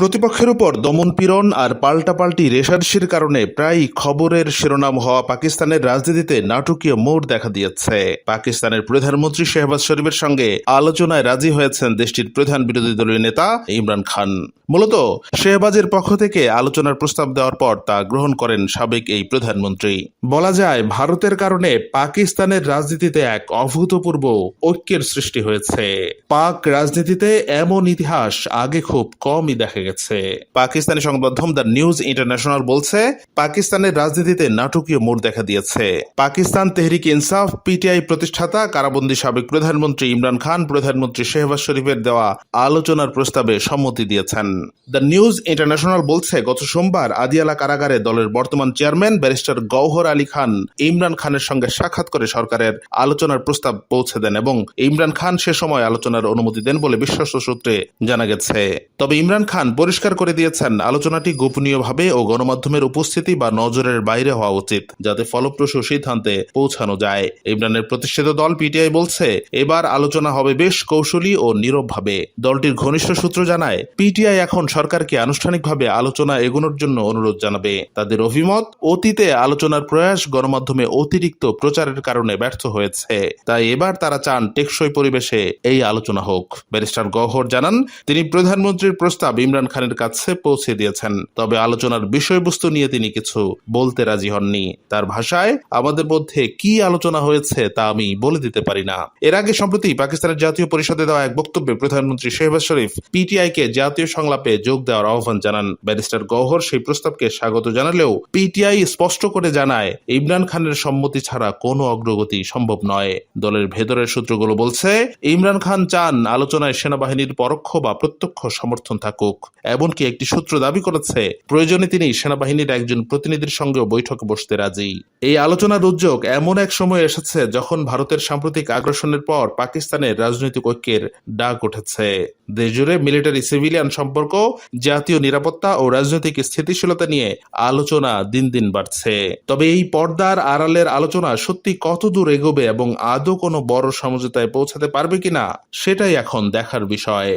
প্রতিপক্ষের উপর দমনপীড়ন আর পাল্টাপাল্টি রেশারেশির কারণে প্রায় খবরের শিরোনাম হওয়া পাকিস্তানের রাজনীতিতে নাটকীয় মোড় দেখা দিয়েছে। পাকিস্তানের প্রধানমন্ত্রী শেহবাজ শরীফের সঙ্গে আলোচনায় রাজি হয়েছেন দেশটির প্রধান বিরোধী দলীয় নেতা ইমরান খান। মূলত শেহবাজের পক্ষ থেকে আলোচনার প্রস্তাব দেওয়ার পর তা গ্রহণ করেন সাবেক এই প্রধানমন্ত্রী। বলা যায়, ভারতের কারণে পাকিস্তানের রাজনীতিতে এক অভূতপূর্ব ঐক্যের সৃষ্টি হয়েছে। পাক রাজনীতিতে এমন ইতিহাস আগে খুব কমই দেখা গেছে পাকিস্তানি সংবাদ মাধ্যম দ্য নিউজ ইন্টারন্যাশনাল বলছে, পাকিস্তানের রাজনীতিতে নাটকীয় মোড় দেখা দিয়েছে। পাকিস্তান তেহরিক ইনসাফ, পিটিআই প্রতিষ্ঠাতা, কারাবন্দী সাবেক প্রধানমন্ত্রী ইমরান খান, প্রধানমন্ত্রী শেহবাজ শরীফের দেওয়া আলোচনার প্রস্তাবে সম্মতি দিয়েছেন। দ্য নিউজ ইন্টারন্যাশনাল বলছে, গত সোমবার আদিয়ালা কারাগারে দলের বর্তমান চেয়ারম্যান ব্যারিস্টার গৌহর আলী খান ইমরান খানের সঙ্গে সাক্ষাৎ করে সরকারের আলোচনার প্রস্তাব পৌঁছে দেন এবং ইমরান খান সে সময় আলোচনার অনুমতি দেন বলে বিশ্বস্ত সূত্রে জানা গেছে। তবে ইমরান খান পরিষ্কার করে দিয়েছেন। আলোচনাটি গোপনীয়ভাবে ও গণমাধ্যমের উপস্থিতি বা নজরের বাইরে হওয়া উচিত, যাতে ফলপ্রসূ সিদ্ধান্তে পৌঁছানো যায়। ইমরানের প্রতিষ্ঠিত দল পিটিআই বলছে, এবার আলোচনা হবে বেশ কৌশলী ও নীরবভাবে। দলটির ঘনিষ্ঠ সূত্র জানায়, পিটিআই এখন সরকারকে আনুষ্ঠানিকভাবে আলোচনা এগোনোর জন্য অনুরোধ জানাবে। তাদের অভিমত, অতীতে আলোচনার প্রয়াস গণমাধ্যমে অতিরিক্ত প্রচারের কারণে ব্যর্থ হয়েছে। তাই এবার তারা চান টেকসই পরিবেশে এই আলোচনা হোক। ব্যারিস্টার গহর জানান, তিনি প্রধানমন্ত্রীর প্রস্তাব ইমরান খানের কাছে পৌঁছে দিয়েছেন। তবে আলোচনার বিষয়বস্তু নিয়ে তিনি কিছু বলতে রাজি হননি। তার ভাষায়, আমাদের মধ্যে কি আলোচনা হয়েছে তা আমি বলে দিতে পারি না। এর আগে সম্প্রতি পাকিস্তানের জাতীয় পরিষদে দেওয়া এক বক্তব্যে প্রধানমন্ত্রী শেহবাজ শরীফ পিটিআই কে জাতীয় সংলাপে যোগ দেওয়ার আহ্বান জানান। ব্যারিস্টার গহর সেই প্রস্তাবকে স্বাগত জানালেও পিটিআই স্পষ্ট করে জানায়, ইমরান খানের সম্মতি ছাড়া কোনো অগ্রগতি সম্ভব নয়। দলের ভেতরের সূত্রগুলো বলছে, ইমরান খান চান আলোচনায় সেনাবাহিনীর পরোক্ষ বা প্রত্যক্ষ সমর্থন থাকুক। এমনকি একটি সূত্র দাবি করেছে, প্রয়োজনে তিনি সেনাবাহিনীর একজন প্রতিনিধির সঙ্গেও বৈঠকে বসতে রাজি। এই আলোচনার উদ্যোগ এমন এক সময় এসেছে যখন ভারতের সাম্প্রতিক আগ্রাসনের পর পাকিস্তানের রাজনৈতিক ঐক্যের ডাক উঠেছে। দেশজুড়ে মিলিটারি, সিভিলিয়ান সম্পর্ক, জাতীয় নিরাপত্তা ও রাজনৈতিক স্থিতিশীলতা নিয়ে আলোচনা দিন দিন বাড়ছে। তবে এই পর্দার আড়ালের আলোচনা সত্যি কত দূর এগোবে এবং আদৌ কোনো বড় সমঝোতায় পৌঁছাতে পারবে কিনা, সেটাই এখন দেখার বিষয়।